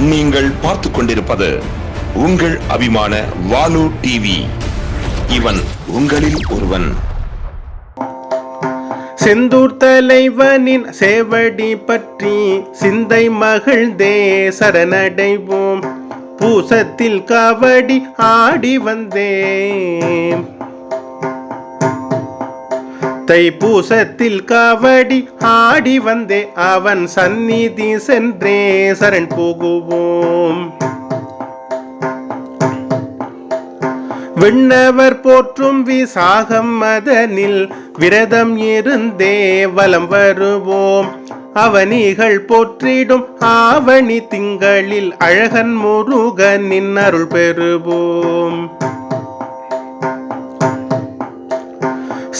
நீங்கள் பார்த்து கொண்டிருப்பது உங்கள் அபிமான வாலு டிவி இவன் உங்களில் ஒருவன். செந்தூர் தலைவனின் சேவடி பற்றி சிந்தை மகிழ்ந்தே சரணடைவோம். பூசத்தில் காவடி ஆடி வந்தேன். தைப்பூசத்தில் காவடி ஆடி வந்தே அவன் சந்நிதி சென்றே சரண் போகுவோம். விண்ணவர் போற்றும் விசாகம் மதனில் விரதம் இருந்தே வலம் வருவோம். அவனிகள் போற்றிடும் ஆவணி திங்களில் அழகன் முருகனின் அருள் பெறுவோம்.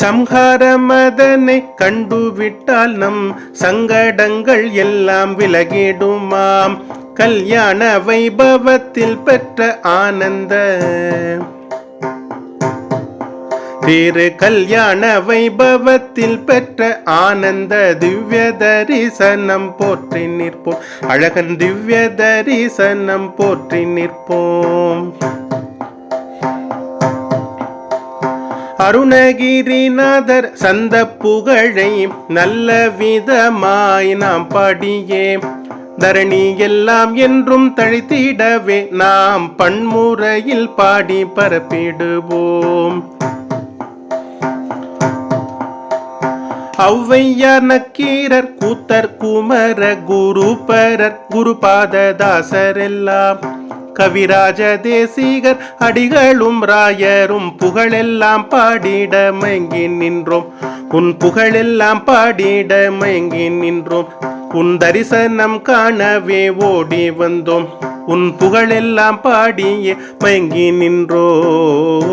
சம்ஹார மதனை கண்டுவிட்டால் நம் சங்கடங்கள் எல்லாம் விலகிடுமாம். கல்யாண வைபவத்தில் பெற்ற ஆனந்த. திரு கல்யாண வைபவத்தில் பெற்ற ஆனந்த திவ்ய தரிசனம் போற்றி நிற்போம். அழகன் திவ்ய தரிசனம் போற்றி நிற்போம். அருணகிரிநாதர் சந்த புகழை நல்ல விதமாய் நாம் படியே. தரணி எல்லாம் என்றும் தழைத்திடவே நாம் பன்முறையில் பாடி பரப்பிடுவோம். ஔவையார் நக்கீரர் கூத்தர் குமர குருபரர் குருபாததாசர் எல்லாம் கவிராஜ தேசிகர் அடிகளும் ராயரும் புகழெல்லாம் பாடிட மயங்கி நின்றோம். உன் புகழெல்லாம் பாடிட மயங்கி நின்றோம். உன் தரிசனம் காணவே ஓடி வந்தோம். உன் புகழெல்லாம் பாடியே மயங்கி நின்றோம்.